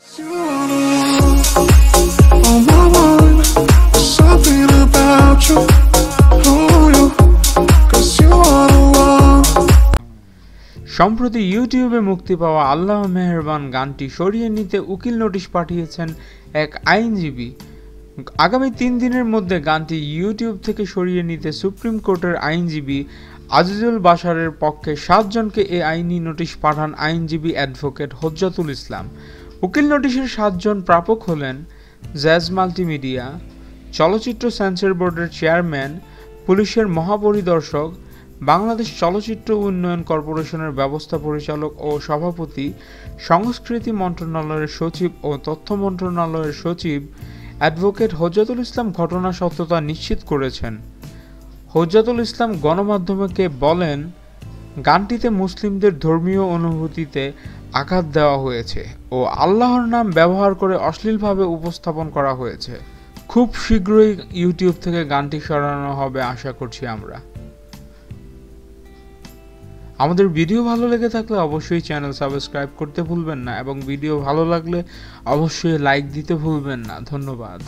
সম্প্রতি ইউটিউবে মুক্তি পাওয়া আল্লাহ মেহেরবান গানটি সরিয়ে নিতে উকিল নোটিশ পাঠিয়েছেন এক আইনজীবী। আগামী তিন দিনের মধ্যে গানটি ইউটিউব থেকে সরিয়ে নিতে সুপ্রিম কোর্টের আইনজীবী আজিজুল বাশারের পক্ষে সাতজনকে এ আইনি নোটিশ পাঠান আইনজীবী অ্যাডভোকেট হজ্জাতুল ইসলাম। উকিল নোটিশের সাতজন প্রাপক হলেন জ্যাজ মাল্টিমিডিয়া, চলচ্চিত্র সেন্সর বোর্ডের চেয়ারম্যান, পুলিশের মহাপরিদর্শক, বাংলাদেশ চলচ্চিত্র উন্নয়ন কর্পোরেশনের ব্যবস্থা পরিচালক ও সভাপতি, সংস্কৃতি মন্ত্রণালয়ের সচিব ও তথ্য মন্ত্রণালয়ের সচিব অ্যাডভোকেট হজ্জাতুল ইসলাম ঘটনা সত্যতা নিশ্চিত করেছেন। হজ্জাতুল ইসলাম গণমাধ্যমকে বলেন, গানটিতে মুসলিমদের ধর্মীয় অনুভূতিতে আঘাত দেওয়া হয়েছে ও আল্লাহর নাম ব্যবহার করে অশ্লীলভাবে উপস্থাপন করা হয়েছে। খুব শীঘ্রই ইউটিউব থেকে গানটি সরানো হবে আশা করছি আমরা। আমাদের ভিডিও ভালো লেগে থাকলে অবশ্যই চ্যানেল সাবস্ক্রাইব করতে ভুলবেন না এবং ভিডিও ভালো লাগলে অবশ্যই লাইক দিতে ভুলবেন না। ধন্যবাদ।